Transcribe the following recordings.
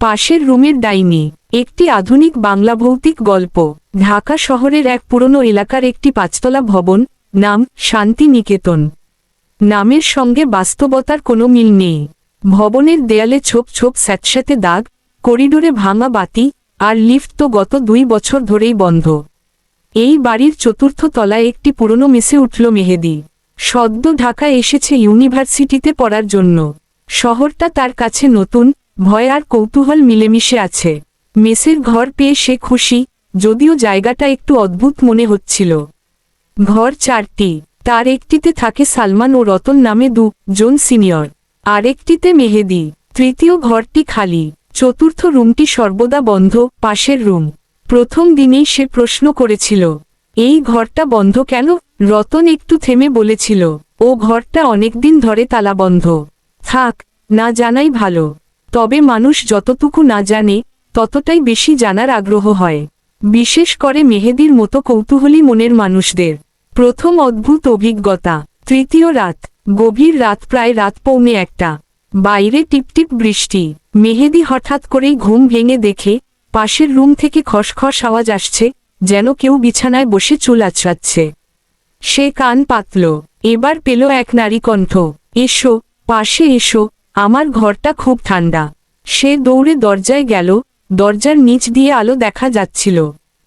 পাশের রুমের ডাইনি, একটি আধুনিক বাংলা ভৌতিক গল্প, ঢাকা শহরের এক পুরনো এলাকার একটি পাঁচতলা ভবন, নাম শান্তি নিকেতন নামের সঙ্গে বাস্তবতার কোনো মিল নেই। ভবনের দেয়ালে ছোপ ছোপ স্যাঁতস্যাঁতে দাগ, করিডোরে ভাঙা বাতি আর লিফট তো গত দুই বছর ধরেই বন্ধ। এই বাড়ির চতুর্থ তলায় একটি পুরনো মেসে উঠল মেহেদি। সদ্য ঢাকায় এসেছে ইউনিভার্সিটিতে পড়ার জন্য। শহরটা তার কাছে নতুন ভয় আর কৌতূহল মিলেমিশে আছে। মেসের ঘর পেয়ে সে খুশি, যদিও জায়গাটা একটু অদ্ভুত মনে হচ্ছিল। ঘর চারটি, তার একটিতে থাকে সালমান ও রতন নামে দু জন সিনিয়র, আরেকটিতে মেহেদি। তৃতীয় ঘরটি খালি, চতুর্থ রুমটি সর্বদা বন্ধ, পাশের রুম। প্রথম দিনেই সে প্রশ্ন করেছিল, এই ঘরটা বন্ধ কেন? রতন একটু থেমে বলেছিল, ও ঘরটা অনেকদিন ধরে তালা বন্ধ। থাক, না জানাই ভালো। তবে মানুষ যতটুকু না জানে, ততটাই বেশি জানার আগ্রহ হয়। বিশেষ করে মেহেদির মতো কৌতূহলী মনের মানুষদের। প্রথম অদ্ভুত অভিজ্ঞতা। তৃতীয় রাত। গভীর রাত প্রায় রাত পৌনে একটা। বাইরে টিপটিপ বৃষ্টি। মেহেদি হঠাৎ করেই ঘুম ভেঙে দেখে, পাশের রুম থেকে খসখস আওয়াজ আসছে, যেন কেউ বিছানায় বসে চুল আছড়াচ্ছে। সে কান পাতল। এবার পেল এক নারী কণ্ঠ। এসো, পাশে এসো। আমার ঘরটা খুব ঠান্ডা। সে দৌড়ে দরজায় গেল, দরজার নিচ দিয়ে আলো দেখা যাচ্ছিল।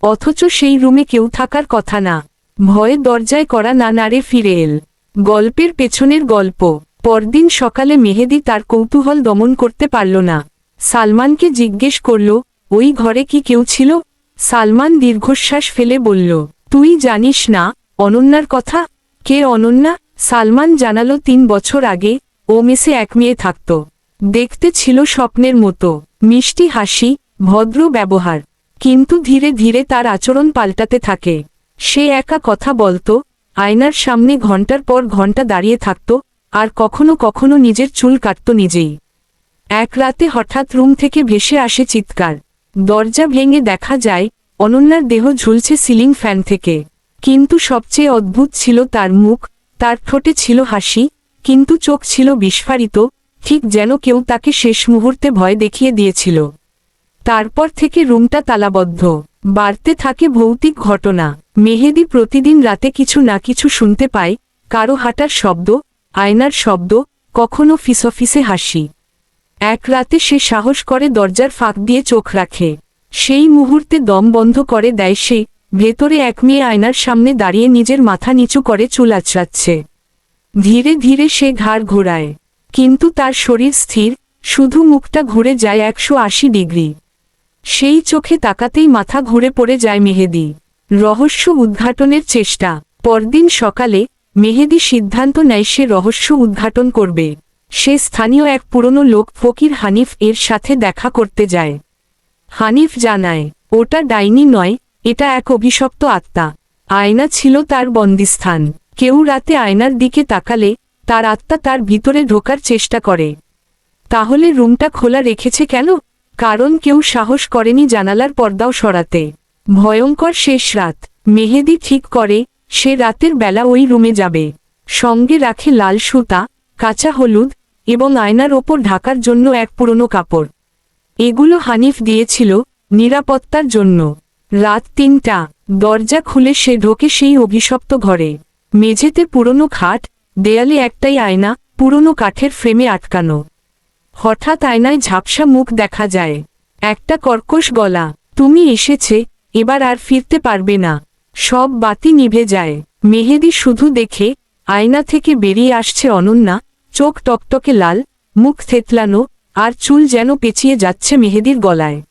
অথচ সেই রুমে কেউ থাকার কথা না। ভয়ে দরজায় করা না নাড়ে ফিরে এল। গল্পের পেছনের গল্প। পরদিন সকালে মেহেদি তার কৌতূহল দমন করতে পারল না। সালমানকে জিজ্ঞেস করল, ওই ঘরে কি কেউ ছিল? সালমান দীর্ঘশ্বাস ফেলে বলল, তুই জানিস না, অনন্যার কথা? কে অনন্যা? সালমান জানালো তিন বছর আগে ও মেসে এক মেয়ে থাকত। দেখতে ছিল স্বপ্নের মতো। মিষ্টি হাসি, ভদ্র ব্যবহার। কিন্তু ধীরে ধীরে তার আচরণ পাল্টাতে থাকে। সে একা কথা বলতো, আয়নার সামনে ঘণ্টার পর ঘণ্টা দাঁড়িয়ে থাকত, আর কখনো কখনো নিজের চুল কাটত নিজেই। এক রাতে হঠাৎ রুম থেকে ভেসে আসে চিৎকার। দরজা ভেঙে দেখা যায়, অনন্যার দেহ ঝুলছে সিলিং ফ্যান থেকে। কিন্তু সবচেয়ে অদ্ভুত ছিল তার মুখ, তার ঠোঁটে ছিল হাসি কিন্তু চোখ ছিল বিস্ফারিত, ঠিক যেন কেউ তাকে শেষ মুহূর্তে ভয় দেখিয়ে দিয়েছিল। তারপর থেকে রুমটা তালাবদ্ধ। বাড়তে থাকে ভৌতিক ঘটনা। মেহেদি প্রতিদিন রাতে কিছু না কিছু শুনতে পায়, কারও হাঁটার শব্দ, আয়নার শব্দ, কখনো ফিসফিসে হাসি। এক রাতে সে সাহস করে দরজার ফাঁক দিয়ে চোখ রাখে। সেই মুহূর্তে দম বন্ধ করে দেয় সে, ভেতরে এক মেয়ে আয়নার সামনে দাঁড়িয়ে নিজের মাথা নিচু করে চুল আচড়াচ্ছে। ধীরে ধীরে সে ঘাড় ঘোরায়। কিন্তু তার শরীর স্থির, শুধু মুখটা ঘুরে যায় একশো আশি ডিগ্রি। সেই চোখে তাকাতেই মাথা ঘুরে পড়ে যায় মেহেদি। রহস্য উদ্ঘাটনের চেষ্টা। পরদিন সকালে, মেহেদি সিদ্ধান্ত নেয় সে রহস্য উদ্ঘাটন করবে। সে স্থানীয় এক পুরনো লোক ফকির হানিফ এর সাথে দেখা করতে যায়। হানিফ জানায়, ওটা ডাইনি নয়, এটা এক অভিশপ্ত আত্মা। আয়না ছিল তার বন্দিস্থান। কেউ রাতে আয়নার দিকে তাকালে তার আত্মা তার ভিতরে ঢোকার চেষ্টা করে। তাহলে রুমটা খোলা রেখেছে কেন? কারণ কেউ সাহস করেনি জানালার পর্দাও সরাতে। ভয়ঙ্কর শেষ রাত। মেহেদি ঠিক করে সে রাতের বেলা ওই রুমে যাবে। সঙ্গে রাখে লাল সুতা, কাঁচা হলুদ এবং আয়নার ওপর ঢাকার জন্য এক পুরনো কাপড়। এগুলো হানিফ দিয়েছিল নিরাপত্তার জন্য। রাত তিনটা। দরজা খুলে সে ঢোকে সেই অভিশপ্ত ঘরে। মেঝেতে পুরনো খাট, দেয়ালে একটাই আয়না, পুরনো কাঠের ফ্রেমে আটকানো। হঠাৎ আয়নায় ঝাপসা মুখ দেখা যায়। একটা কর্কশ গলা, তুমি এসেছে, এবার আর ফিরতে পারবে না। সব বাতি নিভে যায়। মেহেদি শুধু দেখে, আয়না থেকে বেরিয়ে আসছে অনন্যা, চোখ টকটকে লাল, মুখ থেতলানো, আর চুল যেন পেঁচিয়ে যাচ্ছে মেহেদির গলায়।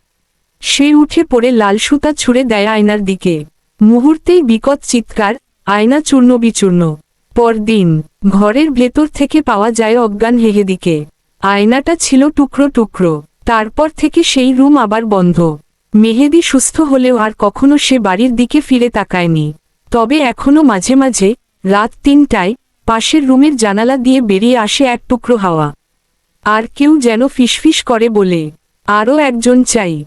সে উঠে পড়ে লাল সুতা ছুঁড়ে দেয় আয়নার দিকে। মুহূর্তেই বিকট চিৎকার আয়না চূর্ণ বিচূর্ণ। পরদিন, ঘরের ভেতর থেকে পাওয়া যায় অজ্ঞান হেহেদিকে। আয়নাটা ছিল টুকরো টুকরো, তারপর থেকে সেই রুম আবার বন্ধ। মেহেদি সুস্থ হলেও আর কখনো সে বাড়ির দিকে ফিরে তাকায়নি। তবে এখনও মাঝে মাঝে, রাত তিনটায়, পাশের রুমের জানালা দিয়ে বেরিয়ে আসে এক টুকরো হাওয়া। আর কেউ যেন ফিসফিস করে বলে, আরও একজন চাই।